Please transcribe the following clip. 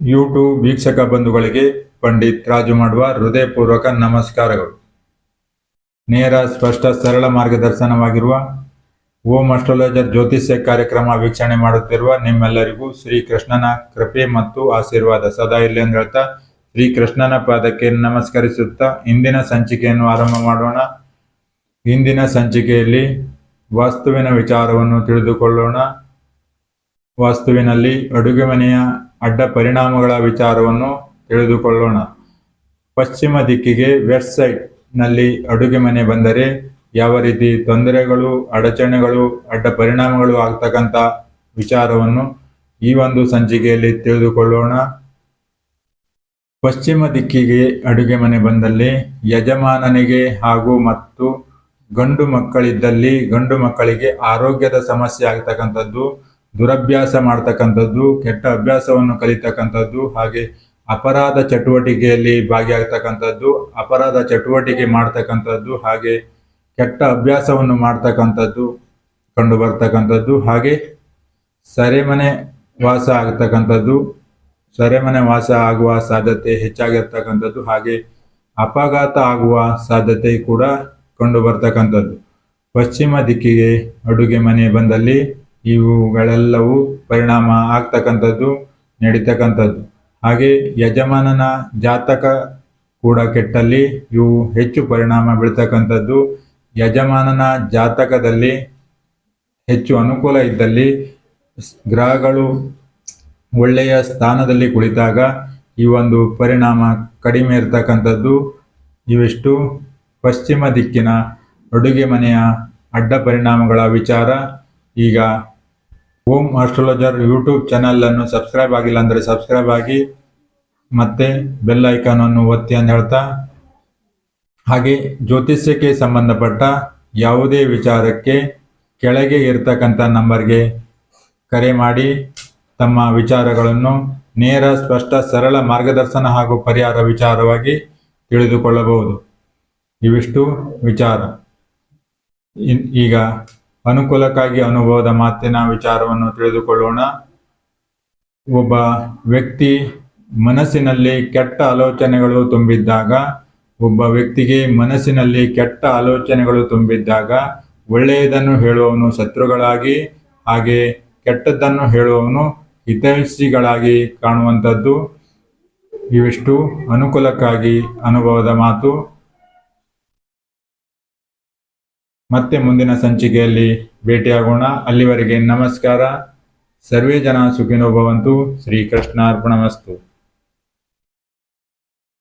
YouTube ವೀಕ್ಷಕ ಬಂಧುಗಳಿಗೆ ಪಂಡಿತ್ ರಾಜು ಮಾಡುವ ಹೃದಯಪೂರ್ವಕ ನಮಸ್ಕಾರಗಳು. ನೇರ, ಸ್ಪಷ್ಟ, ಸರಳ ಮಾರ್ಗದರ್ಶನವಾಗಿರುವ ಓಂ ಅಸ್ಟ್ರಾಲಜರ್ ಜ್ಯೋತಿಷ್ಯ ಕಾರ್ಯಕ್ರಮ ವೀಕ್ಷಣೆ ಮಾಡುತ್ತಿರುವ ನಿಮ್ಮೆಲ್ಲರಿಗೂ ಶ್ರೀ ಕೃಷ್ಣನ ಕೃಪೆ ಮತ್ತು ಆಶೀರ್ವಾದ. ಸದಾ ಇರಲಿ ಅಂತ ಹೇಳ್ತಾ ಶ್ರೀ ಕೃಷ್ಣನ ಪಾದಕ್ಕೆ ನಮಸ್ಕರಿಸುತ್ತಾ ಇಂದಿನ ಸಂಚಿಕೆಯನ್ನು ಆರಂಭ ಮಾಡೋಣ. ಇಂದಿನ ಸಂಚಿಕೆಯಲ್ಲಿ ವಾಸ್ತುವಿನ ವಿಚಾರವನ್ನು ತಿಳಿದುಕೊಳ್ಳೋಣ. ವಾಸ್ತುವಿನಲ್ಲಿ ಅಡುಗೆ ಮನೆಯ ಅಡ್ಡ ಪರಿಣಾಮಗಳ ವಿಚಾರವನ್ನು ತಿಳಿದುಕೊಳ್ಳೋಣ. ಪಶ್ಚಿಮ ದಿಕ್ಕಿಗೆ ವೆಸ್ಟ್ ಸೈಡ್ನಲ್ಲಿ ಅಡುಗೆ ಮನೆ ಬಂದರೆ ಯಾವ ರೀತಿ ತೊಂದರೆಗಳು, ಅಡಚಣೆಗಳು, ಅಡ್ಡ ಪರಿಣಾಮಗಳು ಆಗ್ತಕ್ಕಂಥ ವಿಚಾರವನ್ನು ಈ ಒಂದು ಸಂಚಿಕೆಯಲ್ಲಿ ತಿಳಿದುಕೊಳ್ಳೋಣ. ಪಶ್ಚಿಮ ದಿಕ್ಕಿಗೆ ಅಡುಗೆ ಮನೆ ಬಂದಲ್ಲಿ ಯಜಮಾನನಿಗೆ ಹಾಗೂ ಮತ್ತು ಗಂಡು ಮಕ್ಕಳಿದ್ದಲ್ಲಿ ಗಂಡು ಮಕ್ಕಳಿಗೆ ಆರೋಗ್ಯದ ಸಮಸ್ಯೆ ಆಗ್ತಕ್ಕಂಥದ್ದು ದುರಭ್ಯಾಸ ಮಾಡ್ತಕ್ಕಂಥದ್ದು, ಕೆಟ್ಟ ಅಭ್ಯಾಸವನ್ನು ಕಲಿತಕ್ಕಂಥದ್ದು, ಹಾಗೆ ಅಪರಾಧ ಚಟುವಟಿಕೆಯಲ್ಲಿ ಭಾಗಿಯಾಗ್ತಕ್ಕಂಥದ್ದು, ಅಪರಾಧ ಚಟುವಟಿಕೆ ಮಾಡ್ತಕ್ಕಂಥದ್ದು, ಹಾಗೆ ಕೆಟ್ಟ ಅಭ್ಯಾಸವನ್ನು ಮಾಡ್ತಕ್ಕಂಥದ್ದು ಕಂಡು ಬರ್ತಕ್ಕಂಥದ್ದು ಹಾಗೆ ಸರೆಮನೆ ವಾಸ ಆಗ್ತಕ್ಕಂಥದ್ದು, ಸರೆಮನೆ ವಾಸ ಆಗುವ ಸಾಧ್ಯತೆ ಹೆಚ್ಚಾಗಿರ್ತಕ್ಕಂಥದ್ದು, ಹಾಗೆ ಅಪಘಾತ ಆಗುವ ಸಾಧ್ಯತೆ ಕೂಡ ಕಂಡು ಬರ್ತಕ್ಕಂಥದ್ದು ಪಶ್ಚಿಮ ದಿಕ್ಕಿಗೆ ಅಡುಗೆ ಮನೆ ಬಂದಲ್ಲಿ ಇವುಗಳೆಲ್ಲವೂ ಪರಿಣಾಮ ಆಗ್ತಕ್ಕಂಥದ್ದು, ನಡೀತಕ್ಕಂಥದ್ದು. ಹಾಗೆ ಯಜಮಾನನ ಜಾತಕ ಕೂಡ ಕೆಟ್ಟಲ್ಲಿ ಇವು ಹೆಚ್ಚು ಪರಿಣಾಮ ಬೀಳ್ತಕ್ಕಂಥದ್ದು. ಯಜಮಾನನ ಜಾತಕದಲ್ಲಿ ಹೆಚ್ಚು ಅನುಕೂಲ ಇದ್ದಲ್ಲಿ ಗ್ರಹಗಳು ಒಳ್ಳೆಯ ಸ್ಥಾನದಲ್ಲಿ ಕುಳಿತಾಗ ಈ ಒಂದು ಪರಿಣಾಮ ಕಡಿಮೆ ಇರತಕ್ಕಂಥದ್ದು. ಇವೆಷ್ಟು ಪಶ್ಚಿಮ ದಿಕ್ಕಿನ ಅಡುಗೆ ಮನೆಯ ಅಡ್ಡ ಪರಿಣಾಮಗಳ ವಿಚಾರ. ಈಗ ಓಂ ಆಸ್ಟ್ರಾಲಜರ್ ಯೂಟ್ಯೂಬ್ ಅನ್ನು ಸಬ್ಸ್ಕ್ರೈಬ್ ಆಗಿಲ್ಲ ಅಂದರೆ ಸಬ್ಸ್ಕ್ರೈಬ್ ಆಗಿ ಮತ್ತೆ ಬೆಲ್ ಐಕಾನ್ ಅನ್ನು ಒತ್ತಿ ಅಂತ ಹೇಳ್ತಾ. ಹಾಗೆ ಜ್ಯೋತಿಷ್ಯಕ್ಕೆ ಸಂಬಂಧಪಟ್ಟ ಯಾವುದೇ ವಿಚಾರಕ್ಕೆ ಕೆಳಗೆ ಇರತಕ್ಕಂಥ ನಂಬರ್ಗೆ ಕರೆ ಮಾಡಿ. ತಮ್ಮ ವಿಚಾರಗಳನ್ನು ನೇರ, ಸ್ಪಷ್ಟ, ಸರಳ ಮಾರ್ಗದರ್ಶನ ಹಾಗೂ ಪರಿಹಾರ ವಿಚಾರವಾಗಿ ತಿಳಿದುಕೊಳ್ಳಬಹುದು. ಇವಿಷ್ಟು ವಿಚಾರ. ಈಗ ಅನುಕೂಲಕ್ಕಾಗಿ ಅನುಭವದ ಮಾತಿನ ವಿಚಾರವನ್ನು ತಿಳಿದುಕೊಳ್ಳೋಣ. ಒಬ್ಬ ವ್ಯಕ್ತಿ ಮನಸ್ಸಿನಲ್ಲಿ ಕೆಟ್ಟ ಆಲೋಚನೆಗಳು ತುಂಬಿದ್ದಾಗ, ಒಬ್ಬ ವ್ಯಕ್ತಿಗೆ ಮನಸ್ಸಿನಲ್ಲಿ ಕೆಟ್ಟ ಆಲೋಚನೆಗಳು ತುಂಬಿದ್ದಾಗ ಒಳ್ಳೆಯದನ್ನು ಹೇಳುವವನು ಶತ್ರುಗಳಾಗಿ, ಹಾಗೆ ಕೆಟ್ಟದ್ದನ್ನು ಹೇಳುವವನು ಹಿತೈಷಿಗಳಾಗಿ ಕಾಣುವಂಥದ್ದು. ಇವಿಷ್ಟು ಅನುಕೂಲಕ್ಕಾಗಿ ಅನುಭವದ ಮಾತು. ಮತ್ತೆ ಮುಂದಿನ ಸಂಚಿಕೆಯಲ್ಲಿ ಭೇಟಿಯಾಗೋಣ. ಅಲ್ಲಿವರೆಗೆ ನಮಸ್ಕಾರ. ಸರ್ವೇ ಜನ ಸುಖಿನೋ ಭವಂತು. ಶ್ರೀಕೃಷ್ಣಾರ್ಪಣಮಸ್ತು.